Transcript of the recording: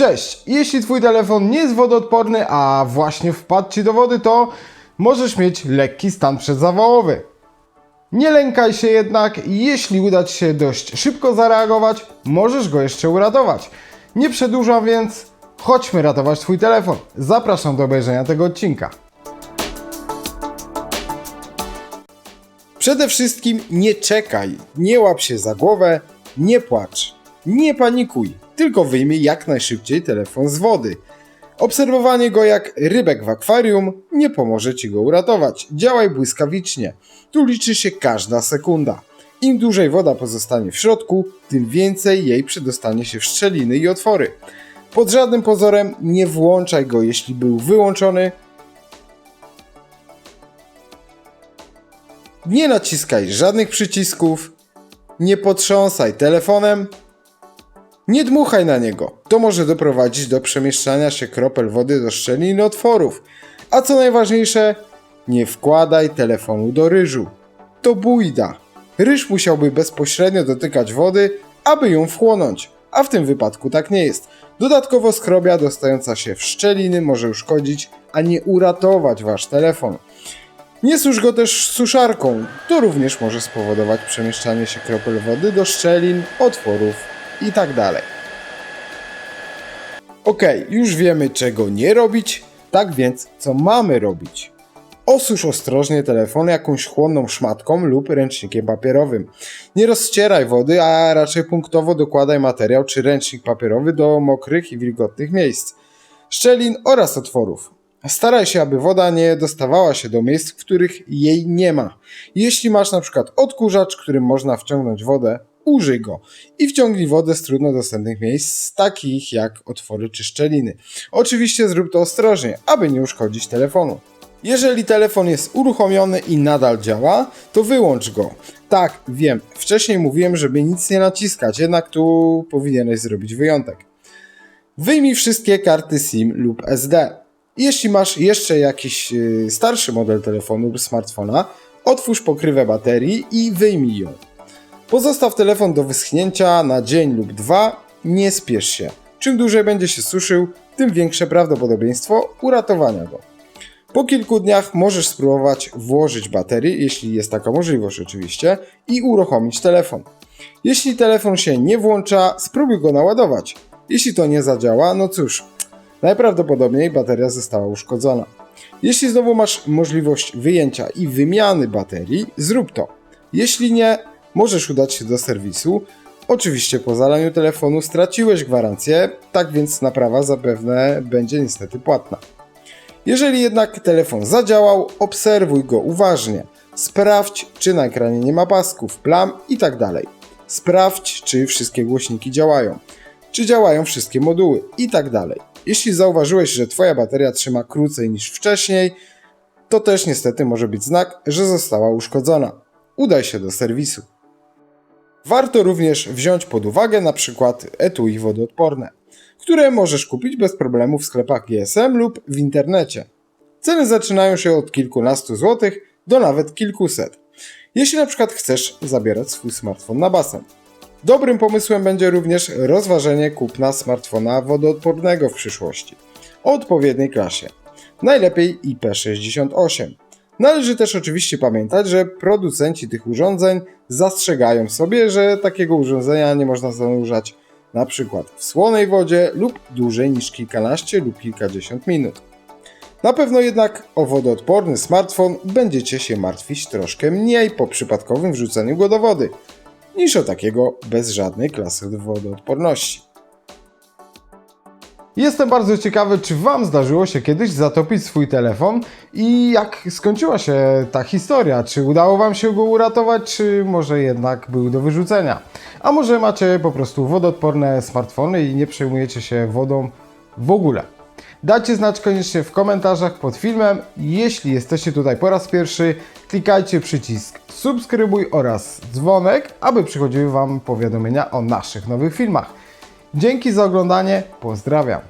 Cześć! Jeśli Twój telefon nie jest wodoodporny, a właśnie wpadł Ci do wody, to możesz mieć lekki stan przedzawałowy. Nie lękaj się jednak, jeśli uda Ci się dość szybko zareagować, możesz go jeszcze uratować. Nie przedłużam więc, chodźmy ratować Twój telefon. Zapraszam do obejrzenia tego odcinka. Przede wszystkim nie czekaj, nie łap się za głowę, nie płacz, nie panikuj, tylko wyjmij jak najszybciej telefon z wody. Obserwowanie go jak rybek w akwarium nie pomoże ci go uratować. Działaj błyskawicznie. Tu liczy się każda sekunda. Im dłużej woda pozostanie w środku, tym więcej jej przedostanie się w szczeliny i otwory. Pod żadnym pozorem nie włączaj go, jeśli był wyłączony, Nie naciskaj żadnych przycisków, nie potrząsaj telefonem, nie dmuchaj na niego. To może doprowadzić do przemieszczania się kropel wody do szczelin otworów. A co najważniejsze, nie wkładaj telefonu do ryżu. To bójda. Ryż musiałby bezpośrednio dotykać wody, aby ją wchłonąć, a w tym wypadku tak nie jest. Dodatkowo skrobia dostająca się w szczeliny może uszkodzić, a nie uratować wasz telefon. Nie susz go też suszarką. To również może spowodować przemieszczanie się kropel wody do szczelin, otworów itd. Ok, już wiemy czego nie robić, tak więc co mamy robić? Osusz ostrożnie telefon jakąś chłonną szmatką lub ręcznikiem papierowym. Nie rozcieraj wody, a raczej punktowo dokładaj materiał czy ręcznik papierowy do mokrych i wilgotnych miejsc, szczelin oraz otworów. Staraj się, aby woda nie dostawała się do miejsc, w których jej nie ma. Jeśli masz na przykład odkurzacz, którym można wciągnąć wodę, użyj go i wciągnij wodę z trudno dostępnych miejsc, takich jak otwory czy szczeliny. Oczywiście zrób to ostrożnie, aby nie uszkodzić telefonu. Jeżeli telefon jest uruchomiony i nadal działa, to wyłącz go. Tak, wiem, wcześniej mówiłem, żeby nic nie naciskać, jednak tu powinieneś zrobić wyjątek. Wyjmij wszystkie karty SIM lub SD. Jeśli masz jeszcze jakiś yy, starszy model telefonu lub smartfona, otwórz pokrywę baterii i wyjmij ją. Pozostaw telefon do wyschnięcia na dzień lub dwa, nie spiesz się. Czym dłużej będzie się suszył, tym większe prawdopodobieństwo uratowania go. Po kilku dniach możesz spróbować włożyć baterię, jeśli jest taka możliwość oczywiście, i uruchomić telefon. Jeśli telefon się nie włącza, spróbuj go naładować. Jeśli to nie zadziała, no cóż, najprawdopodobniej bateria została uszkodzona. Jeśli znowu masz możliwość wyjęcia i wymiany baterii, zrób to. Jeśli nie, możesz udać się do serwisu. Oczywiście po zalaniu telefonu straciłeś gwarancję, tak więc naprawa zapewne będzie niestety płatna. Jeżeli jednak telefon zadziałał, obserwuj go uważnie. Sprawdź, czy na ekranie nie ma pasków, plam itd. Sprawdź, czy wszystkie głośniki działają, czy działają wszystkie moduły itd. Jeśli zauważyłeś, że Twoja bateria trzyma krócej niż wcześniej, to też niestety może być znak, że została uszkodzona. Udaj się do serwisu. Warto również wziąć pod uwagę przykład etui wodoodporne, które możesz kupić bez problemu w sklepach GSM lub w internecie. Ceny zaczynają się od kilkunastu złotych do nawet kilkuset. Jeśli przykład chcesz zabierać swój smartfon na basen. Dobrym pomysłem będzie również rozważenie kupna smartfona wodoodpornego w przyszłości o odpowiedniej klasie. Najlepiej IP68. Należy też oczywiście pamiętać, że producenci tych urządzeń zastrzegają sobie, że takiego urządzenia nie można zanurzać na przykład w słonej wodzie lub dłużej niż kilkanaście lub kilkadziesiąt minut. Na pewno jednak o wodoodporny smartfon będziecie się martwić troszkę mniej po przypadkowym wrzuceniu go do wody, niż o takiego bez żadnej klasy wodoodporności. Jestem bardzo ciekawy, czy Wam zdarzyło się kiedyś zatopić swój telefon i jak skończyła się ta historia. Czy udało Wam się go uratować, czy może jednak był do wyrzucenia? A może macie po prostu wodoodporne smartfony i nie przejmujecie się wodą w ogóle? Dajcie znać koniecznie w komentarzach pod filmem. Jeśli jesteście tutaj po raz pierwszy, klikajcie przycisk subskrybuj oraz dzwonek, aby przychodziły Wam powiadomienia o naszych nowych filmach. Dzięki za oglądanie, pozdrawiam.